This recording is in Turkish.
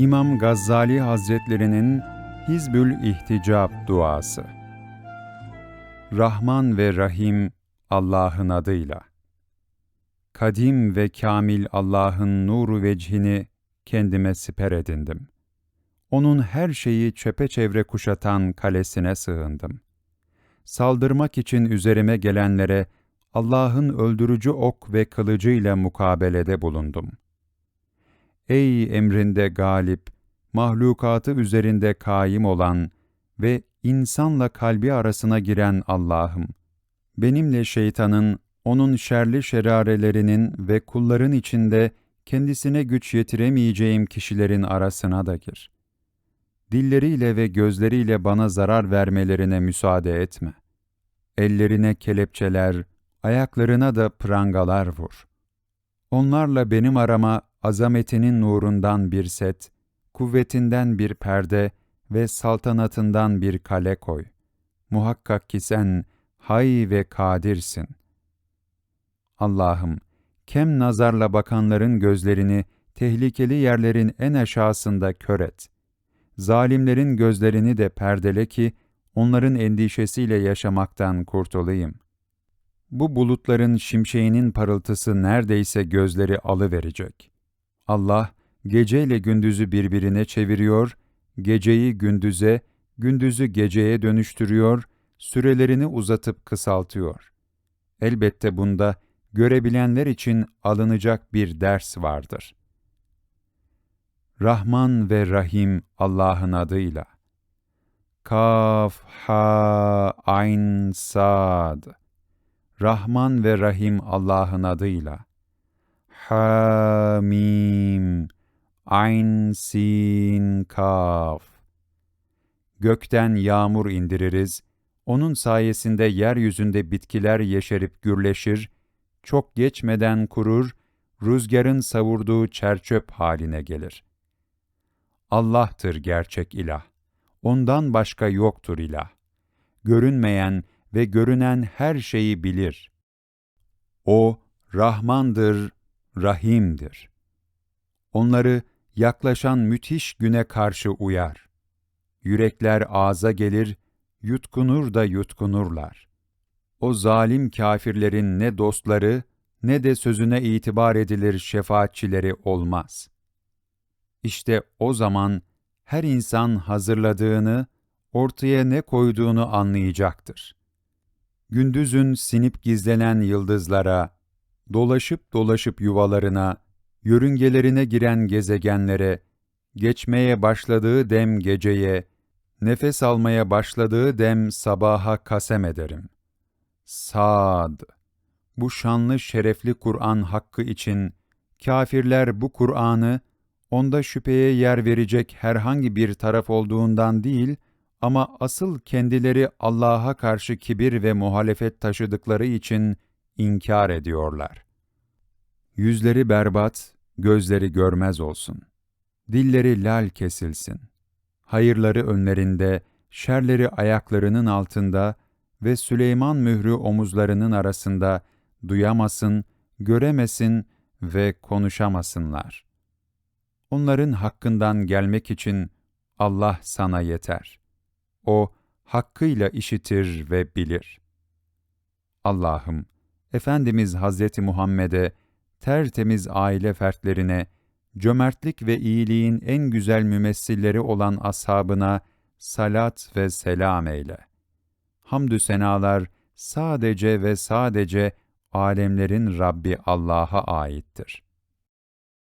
İmam Gazzali Hazretlerinin Hizbül İhticab duası. Rahman ve Rahim Allah'ın adıyla. Kadim ve kamil Allah'ın nuru vecihini kendime siper edindim. Onun her şeyi çepeçevre kuşatan kalesine sığındım. Saldırmak için üzerime gelenlere Allah'ın öldürücü ok ve kılıcıyla mukabelede bulundum. Ey emrinde galip, mahlukatı üzerinde kaim olan ve insanla kalbi arasına giren Allah'ım! Benimle şeytanın, onun şerli şerarelerinin ve kulların içinde kendisine güç yetiremeyeceğim kişilerin arasına da gir. Dilleriyle ve gözleriyle bana zarar vermelerine müsaade etme. Ellerine kelepçeler, ayaklarına da prangalar vur. Onlarla benim arama azametinin nurundan bir set, kuvvetinden bir perde ve saltanatından bir kale koy. Muhakkak ki sen hay ve kadirsin. Allah'ım, kem nazarla bakanların gözlerini tehlikeli yerlerin en aşağısında kör et. Zalimlerin gözlerini de perdele ki, onların endişesiyle yaşamaktan kurtulayım. Bu bulutların şimşeğinin parıltısı neredeyse gözleri alıverecek. Allah, geceyle gündüzü birbirine çeviriyor, geceyi gündüze, gündüzü geceye dönüştürüyor, sürelerini uzatıp kısaltıyor. Elbette bunda görebilenler için alınacak bir ders vardır. Rahman ve Rahim Allah'ın adıyla. Kaf, ha, ayn, sad. Rahman ve Rahim Allah'ın adıyla. Hamim, ayn, sin, kaf. Gökten yağmur indiririz, onun sayesinde yeryüzünde bitkiler yeşerip gürleşir, çok geçmeden kurur, rüzgarın savurduğu çerçöp haline gelir. Allah'tır gerçek ilah. Ondan başka yoktur ilah. Görünmeyen ve görünen her şeyi bilir. O, Rahmandır, Rahim'dir. Onları yaklaşan müthiş güne karşı uyar. Yürekler ağza gelir, yutkunur da yutkunurlar. O zalim kâfirlerin ne dostları, ne de sözüne itibar edilir şefaatçileri olmaz. İşte o zaman her insan hazırladığını, ortaya ne koyduğunu anlayacaktır. Gündüzün sinip gizlenen yıldızlara, dolaşıp dolaşıp yuvalarına, yörüngelerine giren gezegenlere, geçmeye başladığı dem geceye, nefes almaya başladığı dem sabaha kasem ederim. Sad, bu şanlı şerefli Kur'an hakkı için, kâfirler bu Kur'an'ı, onda şüpheye yer verecek herhangi bir taraf olduğundan değil, ama asıl kendileri Allah'a karşı kibir ve muhalefet taşıdıkları için inkar ediyorlar. Yüzleri berbat, gözleri görmez olsun. Dilleri lal kesilsin. Hayırları önlerinde, şerleri ayaklarının altında ve Süleyman mührü omuzlarının arasında duyamasın, göremesin ve konuşamasınlar. Onların hakkından gelmek için Allah sana yeter. O, hakkıyla işitir ve bilir. Allah'ım, Efendimiz Hazreti Muhammed'e, tertemiz aile fertlerine, cömertlik ve iyiliğin en güzel mümessilleri olan ashabına salat ve selam eyle. Hamdü senalar sadece ve sadece alemlerin Rabbi Allah'a aittir.